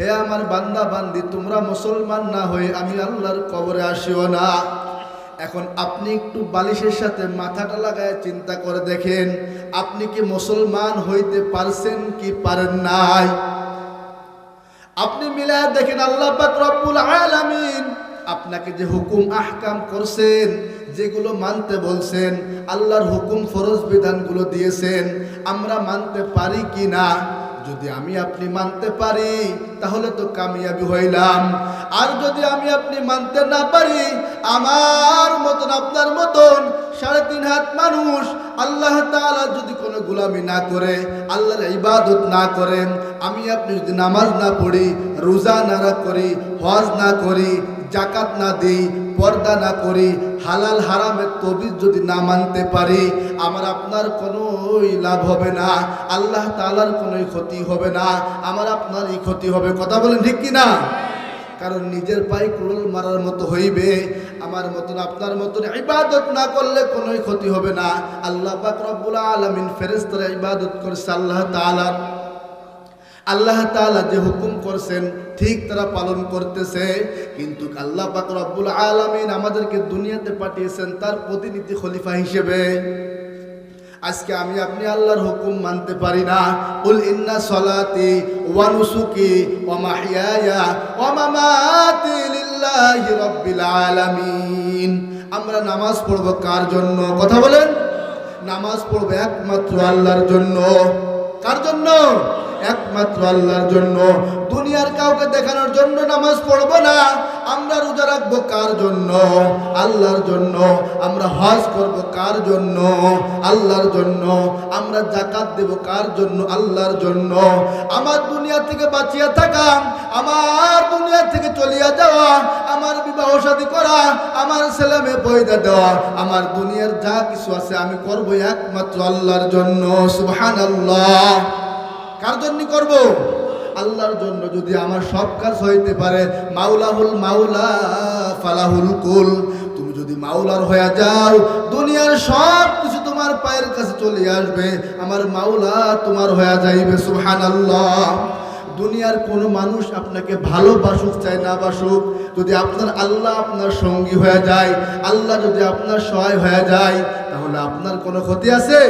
হে আমার বান্দা বান্দি, তোমরা মুসলমান না হয়ে আমি আল্লাহর কবরে আসিও না। এখন আপনি একটু বালিশের সাথে মাথাটা লাগায় চিন্তা করে দেখেন, আপনি কি মুসলমান হইতে পারছেন কি পারেন নাই? আপনি মিলায় দেখেন আল্লাহ রব্বুল আলামিন আপনাকে যে হুকুম, আহকাম করছেন, যেগুলো মানতে বলছেন, আল্লাহর হুকুম, ফরজ বিধানগুলো দিয়েছেন, আমরা মানতে পারি কি না? যদি আমি আপনি মানতে পারি, তাহলে তো কামিয়াবি হইলাম। আর যদি আমি আপনি মানতে না পারি, আমার মতন, আপনার মতন সাড়ে তিন হাত মানুষ আল্লাহ তাআলা যদি কোনো গুলামি না করে, আল্লাহর ইবাদত না করেন, আমি আপনি যদি নামাজ না পড়ি, রোজা না করি, হজ না করি জাকাত না দিই, পর্দা না করি, হালাল হারামের তবিজ যদি না মানতে পারি, আমার আপনার কোনোই লাভ হবে না, আল্লাহ তালার কোনোই ক্ষতি হবে না, আমার আপনারই ক্ষতি হবে। কথা বলেন ঠিক কি না? কারণ নিজের পায়ে কুড়ুল মারার মতো হইবে, আমার মতন আপনার মতন ইবাদত না করলে কোনোই ক্ষতি হবে না। আল্লাহ পাক রব্বুল আলামিন ফেরেশতারা ইবাদত করছে আল্লাহ তাআলার। আল্লাহ তালা যে হুকুম করছেন, ঠিক তারা পালন করতেছে। কিন্তু আল্লাহ পাক রব্বুল আলামিন আমাদেরকে দুনিয়াতে পাঠিয়েছেন তার প্রতিনিধি খলিফা হিসেবে। আজকে আমি আপনি আল্লাহর হুকুম মানতে পারি না। উল ইন্না সলাতি ওয়া নুসুকি ওয়া মাহইয়ায়া ওয়া মামাতি লিল্লাহি রাব্বিল আলামিন। আমরা নামাজ পড়ব কার জন্য? কথা বলেন। নামাজ পড়ব একমাত্র আল্লাহর জন্য। কার জন্য? একমাত্র আল্লাহর জন্য। দুনিয়ার কাউকে দেখানোর জন্য নামাজ পড়ব না। আমরা রোজা রাখব কার জন্য? আল্লাহর জন্য। আমরা হজ করব কার জন্য? আল্লাহর জন্য। আমরা জাকাত দেব কার জন্য? আল্লাহর জন্য। আমার দুনিয়া থেকে বাঁচিয়া থাকা, আমার দুনিয়া থেকে চলিয়া যাওয়া, আমার বিবাহ শাদী করা, আমার ছেলে মেয়ে পয়দা দেওয়া, আমার দুনিয়ার যা কিছু আছে আমি করব একমাত্র আল্লাহর জন্য। সুবহানাল্লাহ। কার জন্য করব? আল্লাহর জন্য যদি আমার সব কাজ হইতে পারে, মাওলাহুল মাওলা, ফালাহুল কুল। তুমি যদি মাওলার হয়ে যাও, দুনিয়ার সব কিছু তোমার পায়ের কাছে চলে আসবে। আমার মাওলা তোমার হয়ে যাইবে, সুবহানাল্লাহ। দুনিয়ার কোনো মানুষ আপনাকে ভালোবাসুক চাই না বাসুক। যদি আপনার আল্লাহ আপনার সঙ্গী হয়ে যায়, আল্লাহ যদি আপনার সহায় হয়ে যায়, তাহলে আপনার কোনো ক্ষতি আছে?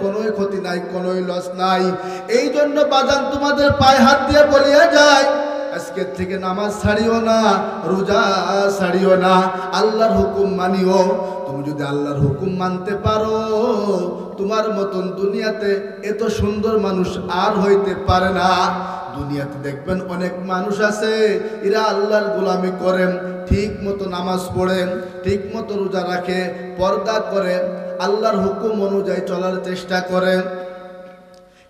কোনোই ক্ষতি নাই, কোনোই লস নাই। এই জন্য বাদান তোমাদের পায়ে হাত দিয়ে বলিয়া যায় আজকের থেকে নামাজ ছাড়িও না, রোজা ছাড়িও না, আল্লাহর হুকুম মানিও। তুমি যদি আল্লাহর হুকুম মানতে পারো, তোমার মতন দুনিয়াতে এত সুন্দর মানুষ আর হইতে পারে না। দুনিয়াতে দেখবেন অনেক মানুষ আছে, এরা আল্লাহর গোলামি করেন, ঠিক মতো নামাজ পড়েন, ঠিক মতো রোজা রাখে, পর্দা করে আল্লাহর হুকুম অনুযায়ী চলার চেষ্টা করেন।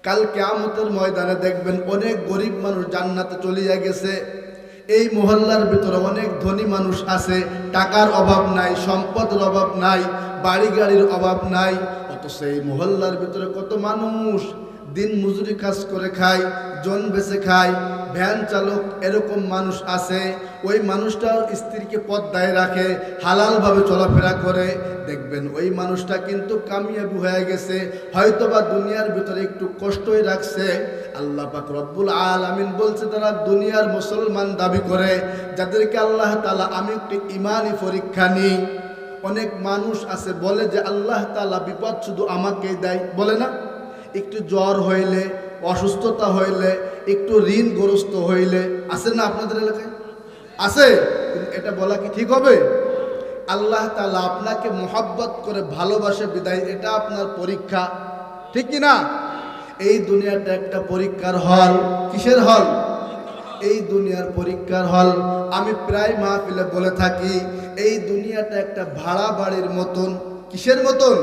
কাল কেয়ামতের ময়দানে দেখবেন অনেক গরিব মানুষ জান্নাতে চলিয়া গেছে। এই মহল্লার ভিতরে অনেক ধনী মানুষ আছে, টাকার অভাব নাই, সম্পদের অভাব নাই বাড়ি গাড়ির অভাব নাই, অথচ এই মহল্লার ভিতরে কত মানুষ। দিন মজুরি কাজ করে খায়, জন বেচে খায়, ভ্যান চালক এরকম মানুষ আছে, ওই মানুষটা স্ত্রীকে পদ্মায় রাখে, হালালভাবে চলাফেরা করে। দেখবেন ওই মানুষটা কিন্তু কামিয়াবি হয়ে গেছে, হয়তোবা দুনিয়ার ভিতরে একটু কষ্টই রাখছে। আল্লাহ পাক রব্বুল আলামিন বলছে, তারা দুনিয়ার মুসলমান দাবি করে, যাদেরকে আল্লাহ তালা আমি একটু ইমানি পরীক্ষা নিই। অনেক মানুষ আছে, বলে যে আল্লাহ তালা বিপদ শুধু আমাকেই দেয়, বলে না? একটু জ্বর হইলে, অসুস্থতা হইলে, একটু ঋণগ্রস্ত হইলে, আছে না আপনাদের এলাকায়? আছে। এটা বলা কি ঠিক হবে? আল্লাহ তালা আপনাকে মোহাব্বত করে ভালোবাসে বিদায়, এটা আপনার পরীক্ষা। ঠিক কি না? এই দুনিয়াটা একটা পরীক্ষার হল। কিসের হল? এই দুনিয়ার পরীক্ষার হল। আমি প্রায় মাহফিলে বলে থাকি, এই দুনিয়াটা একটা ভাড়া বাড়ির মতন। কিসের মতন?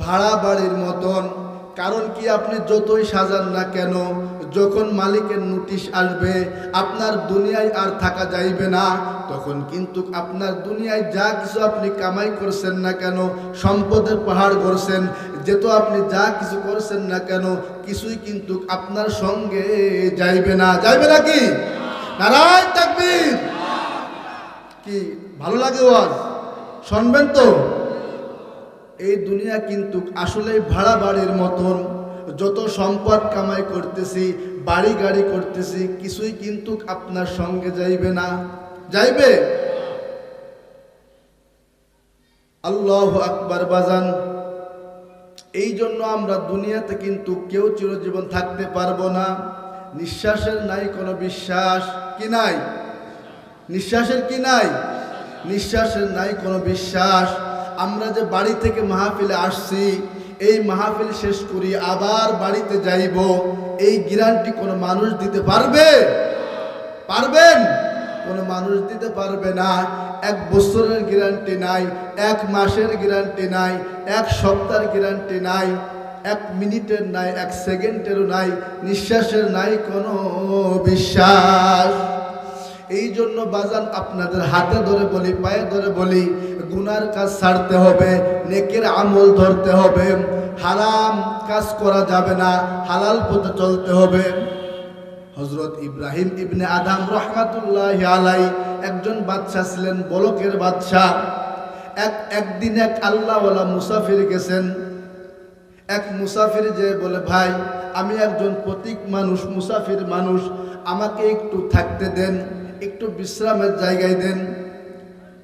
ভাড়া বাড়ির মতন। কারণ কি আপনি যতই সাজান না কেন, যখন মালিকের নোটিশ আসবে, আপনার দুনিয়ায় আর থাকা যাইবে না, তখন কিন্তু আপনার দুনিয়ায় যা কিছু আপনি কামাই করছেন না কেন, সম্পদের পাহাড় করছেন যেহেতু আপনি যা কিছু করছেন না কেন, কিছুই কিন্তু আপনার সঙ্গে যাইবে না। যাইবে না কি? নারায় তাকবীর! কি, ভালো লাগে ওয়াজ? শুনবেন তো? এই দুনিয়া কিন্তু আসলে ভাড়া বাড়ির মতন। যত সম্পদ কামাই করতেছি, বাড়ি গাড়ি করতেছি, কিছুই কিন্তু আপনার সঙ্গে যাইবে না। যাইবে? আল্লাহ আকবার বাজান। এই জন্য আমরা দুনিয়াতে কিন্তু কেউ চিরজীবন থাকতে পারব না। নিঃশ্বাসের নাই কোনো বিশ্বাস কি নাই? নিঃশ্বাসের কি নাই? নিঃশ্বাসের নাই কোনো বিশ্বাস। আমরা যে বাড়ি থেকে মাহফিলে আসছি, এই মাহফিল শেষ করি, আবার বাড়িতে যাইব, এই গ্যারান্টি কোনো মানুষ দিতে পারবে? পারবেন? কোনো মানুষ দিতে পারবে না। এক বছরের গ্যারান্টি নাই, এক মাসের গ্যারান্টি নাই, এক সপ্তাহের গ্যারান্টি নাই, এক মিনিটের নাই, এক সেকেন্ডেরও নাই, নিঃশ্বাসের নাই কোনো বিশ্বাস এই জন্য বাজান আপনাদের হাতে ধরে বলি, পায়ে ধরে বলি, গুনার কাজ ছাড়তে হবে, নেকের আমল ধরতে হবে, হারাম কাজ করা যাবে না, হালাল পথে চলতে হবে। হজরত ইব্রাহিম ইবনে আদাম রহমাতুল্লাহ আলাই একজন বাদশাহ ছিলেন, বলকের বাদশাহ এক, একদিন এক আল্লাহওয়ালা মুসাফির গেছেন। এক মুসাফির যে বলে, ভাই, আমি একজন প্রতীক মানুষ, মুসাফির মানুষ, আমাকে একটু থাকতে দেন। একটু বিশ্রামের জায়গায় দেন।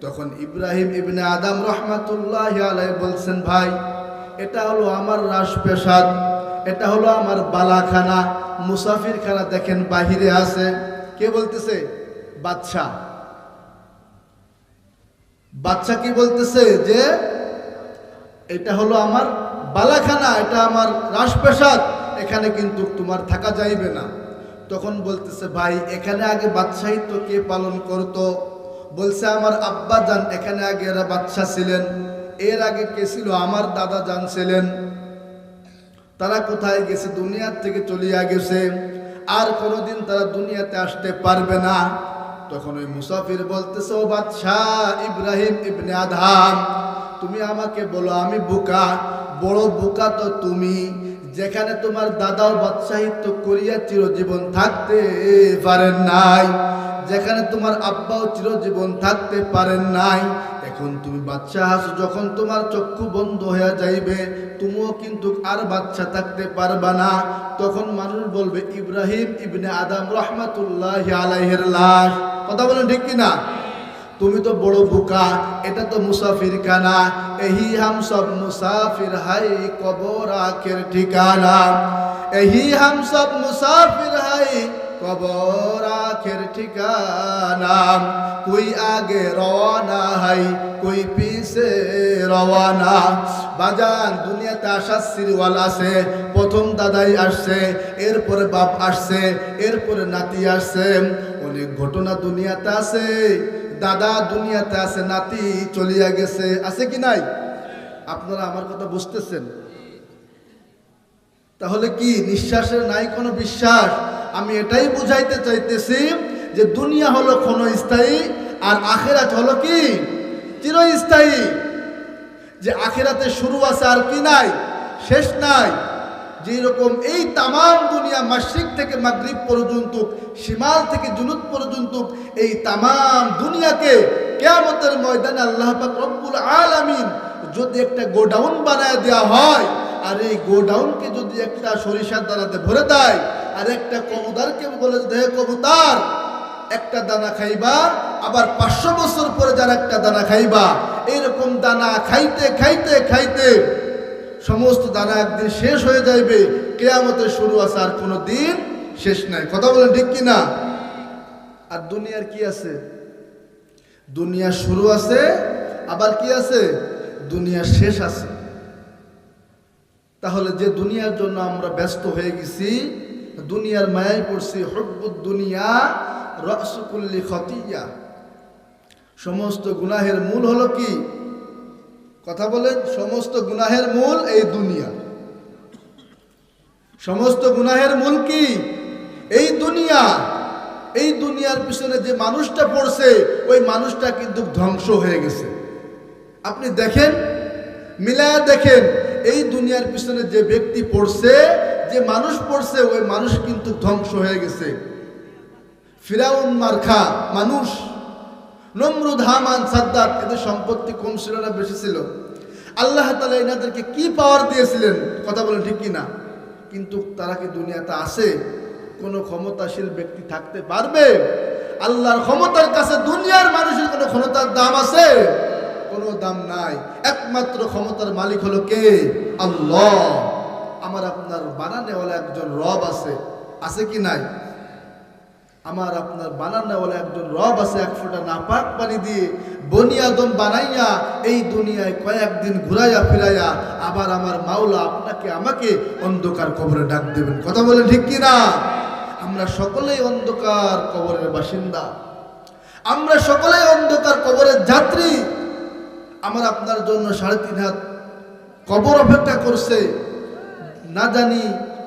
তখন ইব্রাহিম ইবনে আদাম রহমাতুল্লাহ আলাই বলছেন, ভাই, এটা হলো আমার রাজপ্রাসাদ এটা হলো আমার বালাখানা মুসাফির খানা দেখেন বাহিরে আছে। কে বলতেছে? বাচ্চা বাচ্চা কি বলতেছে যে, এটা হলো আমার বালাখানা, এটা আমার রাজপ্রাসাদ এখানে কিন্তু তোমার থাকা যাইবে না। তখন বলতেছে, ভাই, এখানে আগে বাদশাহিত্ব কে পালন করত? বলছে, আমার আব্বা যান, এখানে আগে এরা বাচ্চা ছিলেন। এর আগে কে ছিল? আমার দাদা যান ছিলেন। তারা কোথায় গেছে? দুনিয়ার থেকে চলিয়া গেছে। আর কোনোদিন তারা দুনিয়াতে আসতে পারবে না। তখন ওই মুসাফির বলতেছে, ও বাদশাহ, ইব্রাহিম ইবনে আধাম তুমি আমাকে বলো, আমি বোকা। বড় বোকা তো তুমি। যেখানে তোমার দাদাও বাদশাহিত্য করিয়া চিরজীবন থাকতে পারেন নাই। যেখানে তোমার আব্বাও চিরজীবন থাকতে পারেন নাই। এখন তুমি বাচ্চা আছো, যখন তোমার চক্ষু বন্ধ হয়ে যাইবে, তুমিও কিন্তু আর বাচ্চা থাকতে পারবা না। তখন মানুষ বলবে, ইব্রাহিম ইবনে আদম রহমাতুল্লাহ আলাইহের লাশ। কথা বলেন ঠিক কিনা? তুমি তো বড় বোকা, এটা তো মুসাফির খানা এহি হাম সব মুসাফির, হাই কবর আখের ঠিকানা। এহি হাম সব মুসাফির, হাই কবর আখের ঠিকানা। কোই আগে রওয়ানা হাই, কোই পিছে রওয়ানা। বাজান, দুনিয়াতে আসার সিরিওয়াল আছে, প্রথম দাদাই আসছে, এরপরে বাপ আসছে, এরপরে নাতি আসছে। অনেক ঘটনা দুনিয়াতে আছে দাদা দুনিয়াতে আছে, নাতি চলিয়া গেছে, আছে কি নাই? আপনারা আমার কথা বুঝতেছেন? তাহলে কি নিঃশ্বাসের নাই কোনো বিশ্বাস? আমি এটাই বুঝাইতে চাইতেছি যে দুনিয়া হলো ক্ষণস্থায়ী আর আখেরাত হলো কি? চিরস্থায়ী। যে আখেরাতে শুরু আছে আর কি নাই? শেষ নাই। যেরকম এই তামাম দুনিয়া মাসিক থেকে মাগরিব পর্যন্ত সীমাল থেকে জুনুদ পর্যন্ত, এই তামাম দুনিয়াকে কেয়ামতের ময়দানে আল্লাহ পাক রব্বুল আলামিন যদি একটা গোডাউন বানায় দেওয়া হয়, আর এই গোডাউনকে যদি একটা সরিষার দানাতে ভরে দেয়, আর একটা কবুতারকে বলে দেহ কবুতার, একটা দানা খাইবা, আবার পাঁচশো বছর পরে যার একটা দানা খাইবা। এইরকম দানা খাইতে খাইতে খাইতে সমস্ত দানা একদিন শেষ হয়ে যাইবে। কেয়ামতের শুরু আছে আর কোনো দিন শেষ নাই। কথা বলেন ঠিক কি না আর দুনিয়ার কি আছে? দুনিয়া শুরু আছে, আবার কি আছে? দুনিয়া শেষ আছে। তাহলে যে দুনিয়ার জন্য আমরা ব্যস্ত হয়ে গেছি, দুনিয়ার মায়ায় পড়ছি, হব্বুদ দুনিয়া রসকুল্লি খতিয়া সমস্ত গুনাহের মূল হলো কি? কথা বলেন, সমস্ত গুনাহের মূল এই দুনিয়া। সমস্ত গুনাহের মূল কি? এই দুনিয়া। এই দুনিয়ার পিছনে যে মানুষটা পড়ছে, ওই মানুষটা কিন্তু ধ্বংস হয়ে গেছে। আপনি দেখেন, মিলায়া দেখেন, এই দুনিয়ার পিছনে যে ব্যক্তি পড়ছে, যে মানুষ পড়ছে, ওই মানুষ কিন্তু ধ্বংস হয়ে গেছে। ফিরাউন মার্খা মানুষ। নমরুদ হামান সাদ্দাত, এদের সম্পত্তি কম ছিল না, বেশি ছিল। আল্লাহ তালা এনাদেরকে কি পাওয়ার দিয়েছিলেন? কথা বলেন ঠিক না কিন্তু তারা কি দুনিয়াতে আছে? কোনো ক্ষমতাশীল ব্যক্তি থাকতে পারবে? আল্লাহর ক্ষমতার কাছে দুনিয়ার মানুষের কোনো ক্ষমতার দাম আছে? কোনো দাম নাই। একমাত্র ক্ষমতার মালিক হলো কে? আল্লাহ। আমার আপনার বানানেওয়ালা একজন রব আছে। আছে কি নাই? আমার আপনার বানানোওয়ালা একজন রব আছে, এক ফোঁটা নাপাক পানি দিয়ে বনি আদম বানাইয়া এই দুনিয়ায় কয়েকদিন ঘুরাইয়া ফিরাইয়া আবার আমার মাওলা আপনাকে, আমাকে অন্ধকার কবরে ডাক দেবেন। কথা বলে ঠিক কি না আমরা সকলেই অন্ধকার কবরের বাসিন্দা। আমরা সকলেই অন্ধকার কবরের যাত্রী। আমার আপনার জন্য সাড়ে তিন হাত কবর অপেক্ষা করছে। না জানি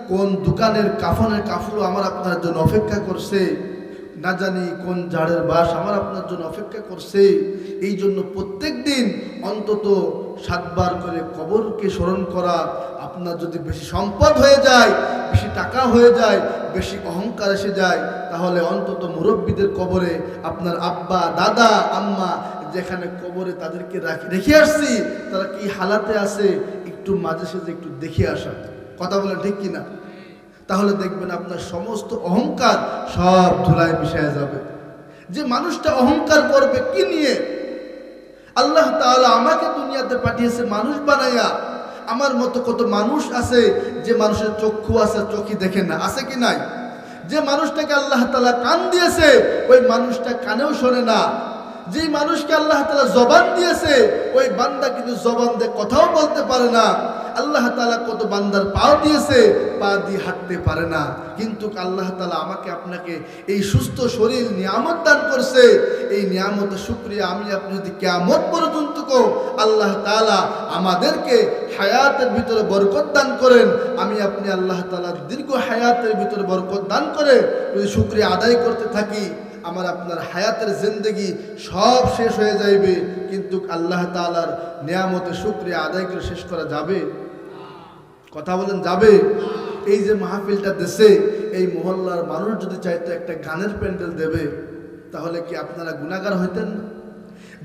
কোন দোকানের কাফনের কাফুরও আমার আপনার জন্য অপেক্ষা করছে। না জানি কোন জাড়ের বাস আমার আপনার জন্য অপেক্ষা করছে। এই জন্য প্রত্যেক দিন অন্তত সাতবার করে কবরকে স্মরণ করা আপনার যদি বেশি সম্পদ হয়ে যায়, বেশি টাকা হয়ে যায়, বেশি অহংকার এসে যায়, তাহলে অন্তত মুরব্বীদের কবরে আপনার আব্বা, দাদা, আম্মা যেখানে কবরে তাদেরকে রাখি, রেখে আসছি, তারা কি হালাতে আছে, একটু মাঝে সাঝে একটু দেখে আসা। কথা বলে ঠিক কিনা? তাহলে দেখবেন আপনার সমস্ত অহংকার সব ধুলায় মিশায় যাবে। যে মানুষটা অহংকার করবে কি নিয়ে? আল্লাহ তাআলা আমাকে দুনিয়াতে পাঠিয়েছে মানুষ বানাইয়া। আমার মতো কত মানুষ আছে যে মানুষের চক্ষু আছে, চোখই দেখে না। আছে কি নাই? যে মানুষটাকে আল্লাহ তালা কান দিয়েছে, ওই মানুষটা কানেও শোনে না। যে মানুষকে আল্লাহ তালা জবান দিয়েছে, ওই বান্দা কিন্তু জবান দিয়ে কথাও বলতে পারে না। আল্লাহ তালা কত বান্দার পাও দিয়েছে, পা দিয়ে হাঁটতে পারে না। কিন্তু আল্লাহ তালা আমাকে আপনাকে এই সুস্থ শরীর নিয়ামত দান করছে। এই নিয়ামত শুক্রিয়া আমি আপনি যদি কেয়ামত পর্যন্ত আল্লাহ তাআলা আমাদেরকে হায়াতের ভিতরে বরকত দান করেন। আমি আপনি আল্লাহ তাআলা দীর্ঘ হায়াতের ভিতরে বরকত দান করে যদি শুক্রিয়া আদায় করতে থাকি, আমার আপনার হায়াতের জিন্দগি সব শেষ হয়ে যাইবে। কিন্তু আল্লাহ তাআলার নিয়ামতের শুক্রিয়া আদায় করে শেষ করা যাবে। কথা বলেন, যাবে? এই যে মাহফিলটা দেশে, এই মহল্লার মানুষ যদি চাইতো একটা গানের প্যান্ডেল দেবে, তাহলে কি আপনারা গুণাগার হইতেন?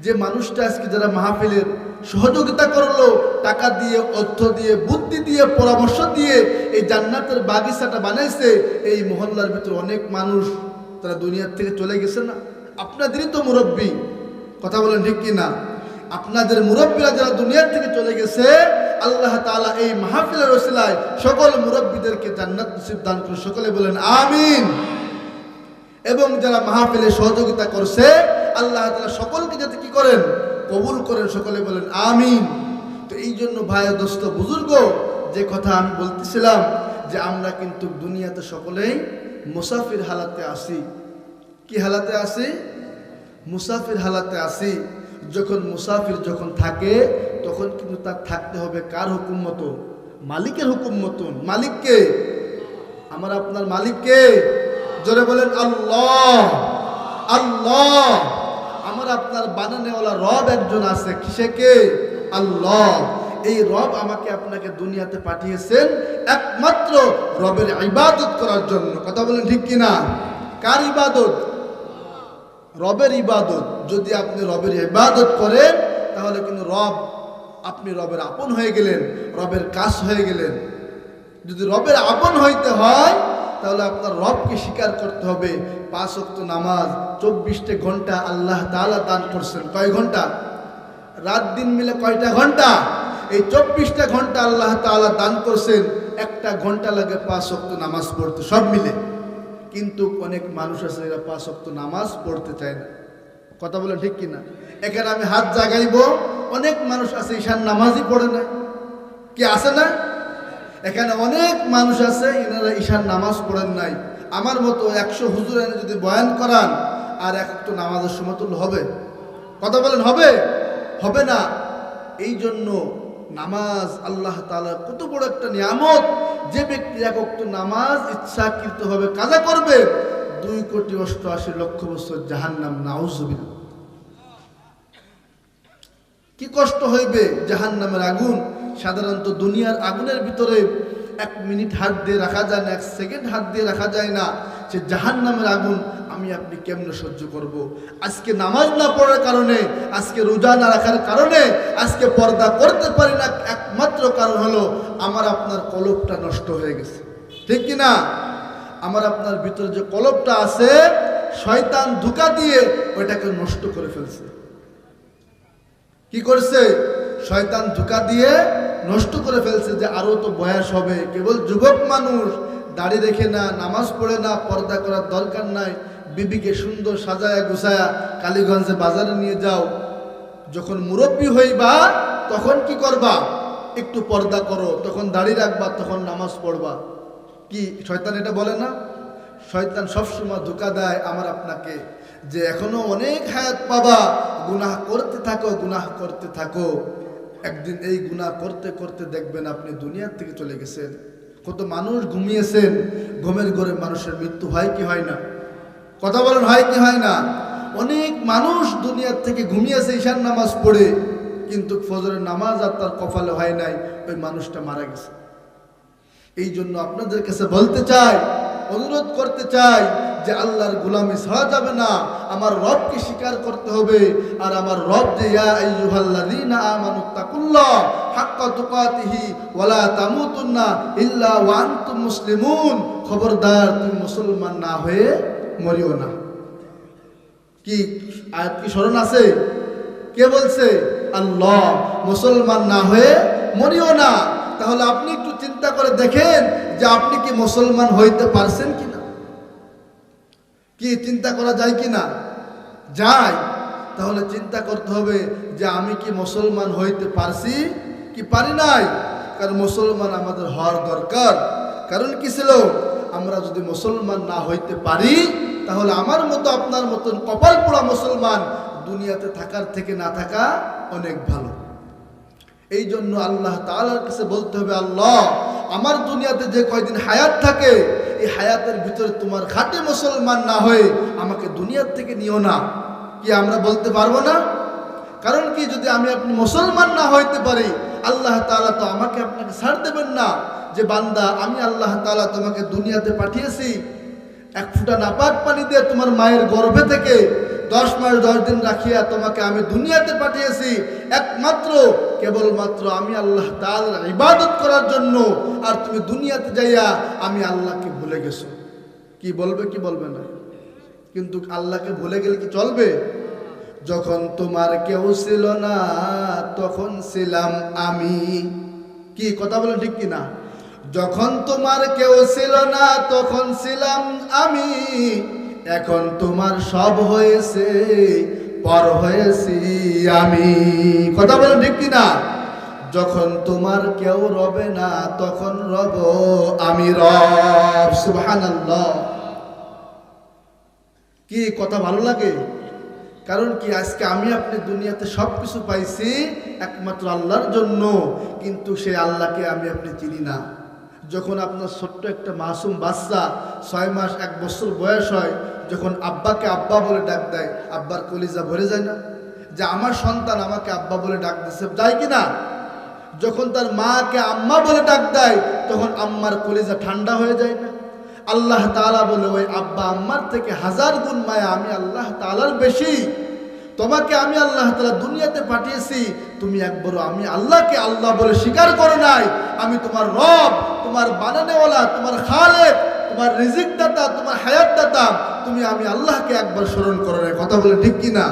যে মানুষটা আজকে যারা মাহফিলের সহযোগিতা করল, টাকা দিয়ে, অর্থ দিয়ে, বুদ্ধি দিয়ে, পরামর্শ দিয়ে এই জান্নাতের বাগিচাটা বানাইছে, এই মহল্লার ভিতরে অনেক মানুষ তারা দুনিয়ার থেকে চলে গেছে না? আপনাদেরই তো মুরব্বী। কথা বলেন ঠিক কি না আপনাদের মুরব্বীরা যারা দুনিয়ার থেকে চলে গেছে আল্লাহ তাআলা এই মাহফিলের ওসিলায় সকল মুরব্বীদেরকে জান্নাত নসিব দান করে সকলে বলেন, আমিন। এবং যারা মাহফিলে সহযোগিতা করছে, আল্লাহ তাআলা সকলকে যাতে কি করেন? কবুল করেন। সকলে বলেন, আমিন। তো এই জন্য ভাই দোস্ত, বুজুর্গ, যে কথা আমি বলতেছিলাম যে আমরা কিন্তু দুনিয়াতে সকলেই মুসাফির হালাতে আসি। কি হালাতে আসি? মুসাফির হালাতে আসি। যখন মুসাফির যখন থাকে তখন কিন্তু তার থাকতে হবে কার হুকুম মতো? মালিকের হুকুম মতন মালিককে আমার আপনার মালিককে জোরে বলেন, আল্লাহ! আল্লাহ! আমার আপনার বানানেওয়ালা রব একজন আছে। কিসে কে? আল্লাহ! এই রব আমাকে আপনাকে দুনিয়াতে পাঠিয়েছেন একমাত্র রবের ইবাদত করার জন্য। কথা বলেন ঠিক কিনা? কার ইবাদত? রবের ইবাদত। যদি আপনি রবের ইবাদত করেন, তাহলে কিন্তু রব আপনি রবের আপন হয়ে গেলেন, রবের কাজ হয়ে গেলেন। যদি রবের আপন হইতে হয়, তাহলে আপনার রবকে স্বীকার করতে হবে। পাঁচ অক্ত নামাজ, চব্বিশটা ঘণ্টা আল্লাহ তাআলা দান করছেন। কয় ঘণ্টা? রাত দিন মিলে কয়টা ঘণ্টা? এই চব্বিশটা ঘণ্টা আল্লাহ তাআলা দান করছেন। একটা ঘণ্টা লাগে পাঁচ অক্ত নামাজ পড়তে, সব মিলে। কিন্তু অনেক মানুষ আছে এরা পাঁচ অক্ত নামাজ পড়তে চায় না। কথা বলে ঠিক কিনা? এখানে আমি হাত জাগাইব। অনেক মানুষ আছে, ঈশান নামাজই পড়ে না। কি আছে না? এখানে অনেক মানুষ আছে এনারা ঈশান নামাজ পড়েন নাই। আমার মতো একশো হুজুর এনে যদি বয়ান করান, আর এক তো নামাজের সমতুল্য হবে। কথা বলেন, হবে? হবে না। এই জন্য নামাজ আল্লাহ তাআলা কত বড় একটা নিয়ামত। যে ব্যক্তি এক অক্ত নামাজ ইচ্ছাকৃত হবে কাজা করবে, দুই কোটি অষ্টআশি লক্ষ বছর জাহান্নাম, নাউজুবিল্লাহ। কি কষ্ট হইবে জাহান নামের আগুন? সাধারণত দুনিয়ার আগুনের ভিতরে এক মিনিট হাত দিয়ে রাখা যায় না, এক সেকেন্ড হাত দিয়ে রাখা যায় না। সে জাহান নামের আগুন আমি আপনি কেমনে সহ্য করব। আজকে নামাজ না পড়ার কারণে, আজকে রোজা না রাখার কারণে, আজকে পর্দা করতে পারি না, একমাত্র কারণ হলো আমার আপনার কলবটা নষ্ট হয়ে গেছে। ঠিক কি না? আমার আপনার ভিতরে যে কলবটা আছে, শয়তান ধোকা দিয়ে ওইটাকে নষ্ট করে ফেলছে। কি করছে? শয়তান ধোকা দিয়ে নষ্ট করে ফেলছে যে আরও তো বয়স হবে। কেবল যুবক মানুষ, দাড়ি রেখে না, নামাজ পড়ে না, পর্দা করার দরকার নাই। বিবিকে সুন্দর সাজায়া গুছায়া কালীগঞ্জে বাজারে নিয়ে যাও। যখন মুরব্বী হইবা, তখন কি করবা? একটু পর্দা করো, তখন দাড়ি রাখবা, তখন নামাজ পড়বা। কি? শয়তান এটা বলে না? শয়তান সবসময় ধোকা দেয় আমার আপনাকে। যে এখনও অনেক হায়াত পাবা, গুনাহ করতে থাকো, গুনাহ করতে থাকো। একদিন এই গুনাহ করতে করতে দেখবেন আপনি দুনিয়ার থেকে চলে গেছেন। কত মানুষ ঘুমিয়েছেন, ঘুমের ঘরে মানুষের মৃত্যু হয় কি হয় না? কথা বলেন, হয় কি হয় না? অনেক মানুষ দুনিয়ার থেকে ঘুমিয়েছে ঈশান নামাজ পড়ে, কিন্তু ফজরের নামাজ আর তার কপালে হয় নাই, ওই মানুষটা মারা গেছে। এই জন্য আপনাদের কাছে বলতে চাই, অনুরোধ করতে চাই যে আল্লাহর গুলামি ছাড়া যাবে না, আমার রবকে স্বীকার করতে হবে। আর আমার রব যে মুসলিমুন। খবরদার, তুমি মুসলমান না হয়ে মরিও না। কি, আয়াত কি স্মরণ আছে? কে বলছে? আল্লাহ, মুসলমান না হয়ে মরিও না। তাহলে আপনি একটু চিন্তা করে দেখেন যে আপনি কি মুসলমান হইতে পারছেন কিনা? কি চিন্তা করা যায় কি না? যায়। তাহলে চিন্তা করতে হবে যে আমি কি মুসলমান হইতে পারছি কি পারি নাই? কারণ মুসলমান আমাদের হওয়ার দরকার। কারণ কি ছিল? আমরা যদি মুসলমান না হইতে পারি, তাহলে আমার মতো আপনার মতন কপাল পোড়া মুসলমান দুনিয়াতে থাকার থেকে না থাকা অনেক ভালো। এই জন্য আল্লাহ তাআলার কাছে বলতে হবে, আল্লাহ, আমার দুনিয়াতে যে কয়দিন হায়াত থাকে, এই হায়াতের ভিতরে তোমার খাঁটি মুসলমান না হয়ে আমাকে দুনিয়ার থেকে নিও না। কি আমরা বলতে পারব না? কারণ কি, যদি আমি আপনি মুসলমান না হইতে পারি, আল্লাহ তালা তো আমাকে আপনাকে ছাড় দেবেন না। যে বান্দা, আমি আল্লাহ তালা তোমাকে দুনিয়াতে পাঠিয়েছি, এক ফুটা নাপাক পানি দিয়ে তোমার মায়ের গর্ভে থেকে দশ মাস, দশ দিন রাখিয়া তোমাকে আমি দুনিয়াতে পাঠিয়েছি। একমাত্র, কেবলমাত্র আমি আল্লাহ তাল ইবাদত করার জন্য। আর তুমি দুনিয়াতে যাইয়া আমি আল্লাহকে ভুলে গেছো। কি বলবে কি বলবে না? কিন্তু আল্লাহকে ভুলে গেলে কি চলবে? যখন তোমার কেউ ছিল না, তখন ছিলাম আমি। কি, কথা বলে ঠিক কি না যখন তোমার কেউ ছিল না, তখন ছিলাম আমি। এখন তোমার সব হয়েছে, পর হয়েছি আমি। কথা বলেন ঠিক না যখন তোমার কেউ রবে না, তখন রব আমি রব। সুবহানাল্লাহ। কি কথা ভালো লাগে? কারণ কি, আজকে আমি আপনি দুনিয়াতে সব কিছু পাইছি একমাত্র আল্লাহর জন্য, কিন্তু সেই আল্লাহকে আমি আপনি চিনি না। যখন আপনার ছোট্ট একটা মাসুম বাচ্চা ছয় মাস এক বছর বয়স হয় যখন আব্বাকে আব্বা বলে ডাক দেয়, আব্বার কলিজা ভরে যায় না। যে আমার সন্তান আমাকে আব্বা বলে ডাক দিচ্ছে যায় কি না যখন তার মাকে আম্মা বলে ডাক দেয়, তখন আম্মার কলিজা ঠান্ডা হয়ে যায় না। আল্লাহ তালা বলে, ওই আব্বা আম্মার থেকে হাজার গুণ মায়া আমি আল্লাহ তালার বেশি। তোমাকে আমি আল্লাহ তালা দুনিয়াতে পাঠিয়েছি। তুমি একবারও আমি আল্লাহকে আল্লাহ বলে স্বীকার করো নাই। আমি তোমার রব, তোমার বানানেওয়ালা, তোমার খালেক তোমার রিজিক দাতা, তোমার হায়াত দাতা, তুমি আমি আল্লাহকে একবার স্মরণ করো কথা বলে ঠিক কি না